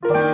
ฉั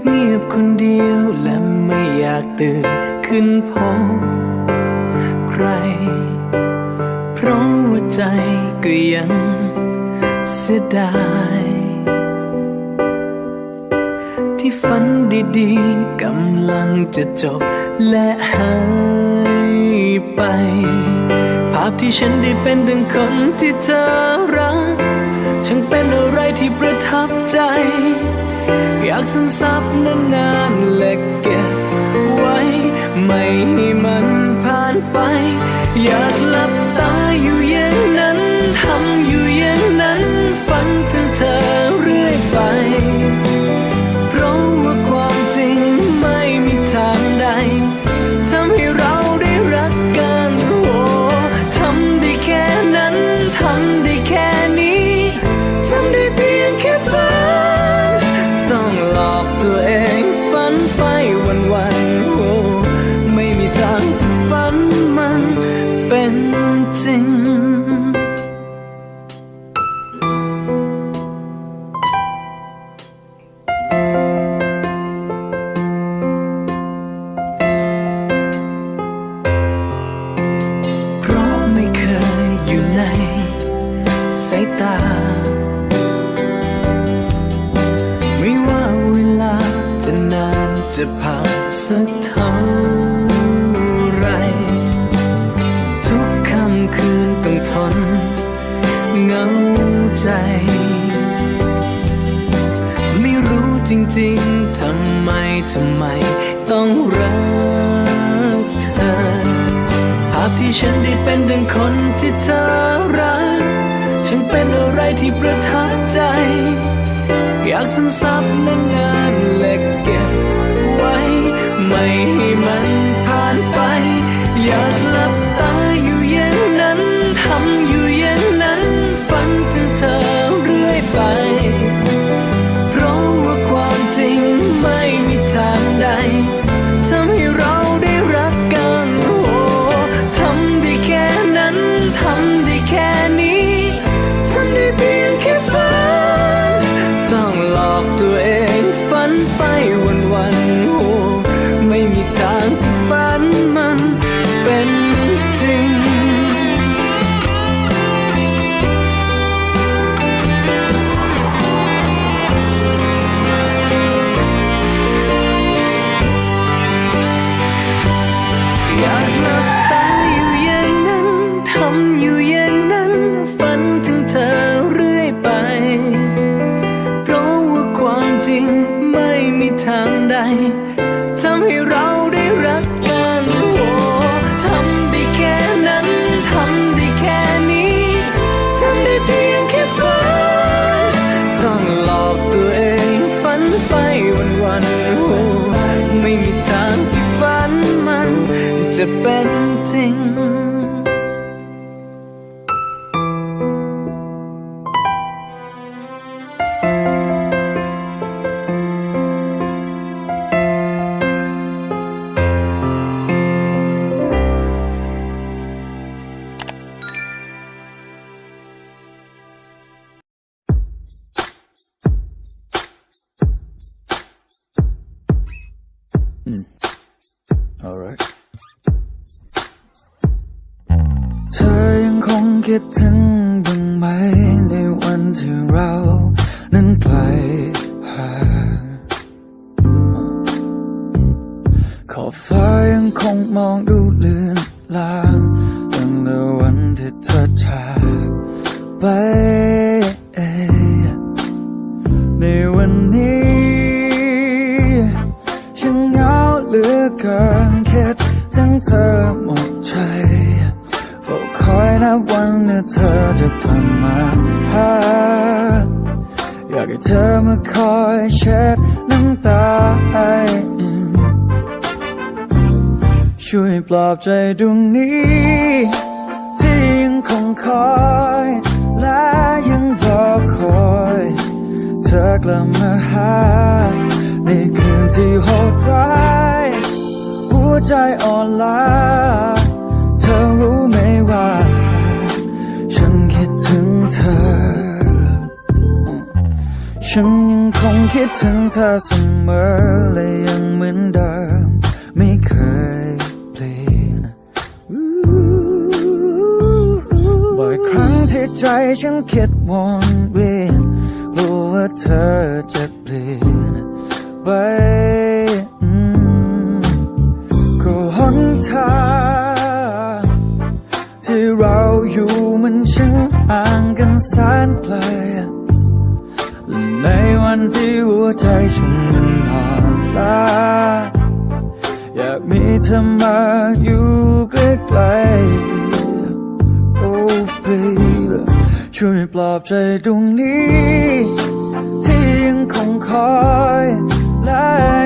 บเงียบคนเดียวและไม่อยากตื่นขึ้นพบใคร เพราะว่าใจก็ยังเสียดาย ที่ฝันดีๆกำลังจะจบและหายไป ภาพที่ฉันได้เป็นดังคนที่เธอรักช่างเป็นอะไรที่ประทับใจากซ้ำซับนานๆาและเก็บไว้ ไม่ให้มันผ่านไป อยากหลับตาอยู่อย่างนั้นทำอยู่อย่างนั้นฝันถึงเธอ ฝันไป กเท่าไร ทุกค่ำคืนต้องทนเงาใจ ไม่รู้จริงๆ ทำไม ทำไม ต้องรักเธอ ภาพที่ฉันได้เป็นดังคนที่เธอรัก ฉันเป็นอะไรที่ประทับใจ อยากซ้ำซับนานๆและเก็บไว้ may himan. sing. a คิดถึง ธอกลับมาหา ในคืนที่โหดร้ายหัวใจอ่อนล้า เธอรู้ไหมว่า ฉันคิดถึงเธอ ฉันยังคงคิดถึงเธอเสมอและยังเหมือนเดิม ไม่เคยเปลี่ยนบ่อยครั้งที่ใจฉันคิดวน ว่าเธอจะเปลี่ยนไปก็หนทางที่เราอยู่มันช่างห่างกันแสนไกลและในวันที่หัวใจฉันมันห่างลาอยากมีเธอมาอยู่ใกล้ๆ Oh baby ช่วยปลอบใจตรงนี้ ยังคงคอยและ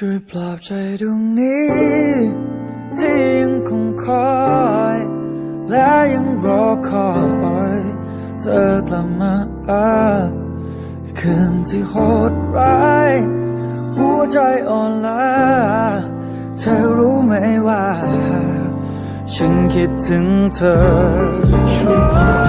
ช่วยปลอบใจดวงนี้ที่ยังคงคอยและยังรอคอยเธอกลับมาคืนที่โหดร้ายหัวใจอ่อนล้าเธอรู้ไหมว่า ฉันคิดถึงเธอ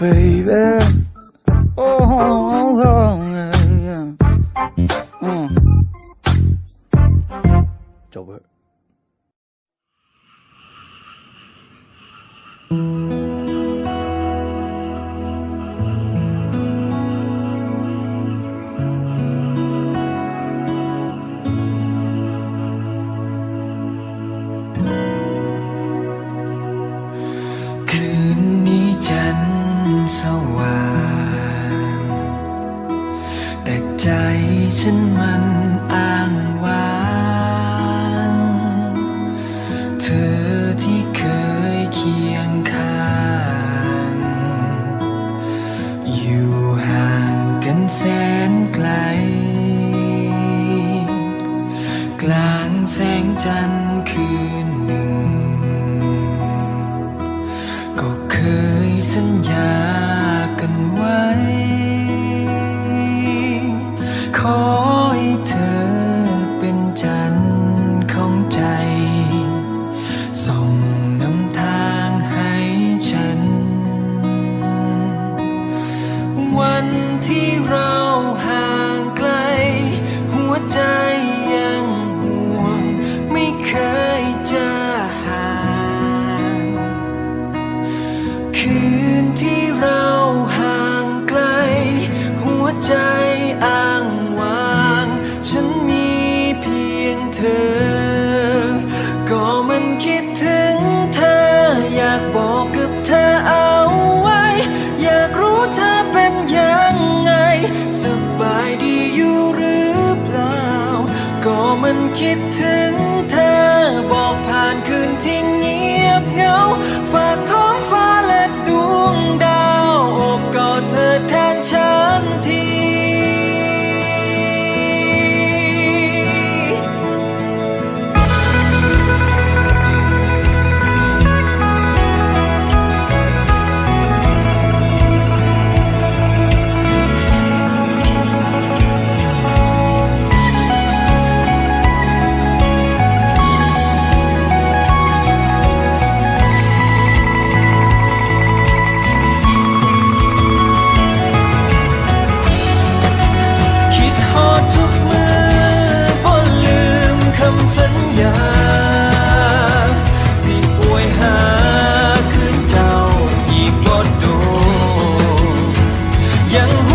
baby. Oh, oh, oh yeah, yeah. Mm. Jobber. Song. ยัง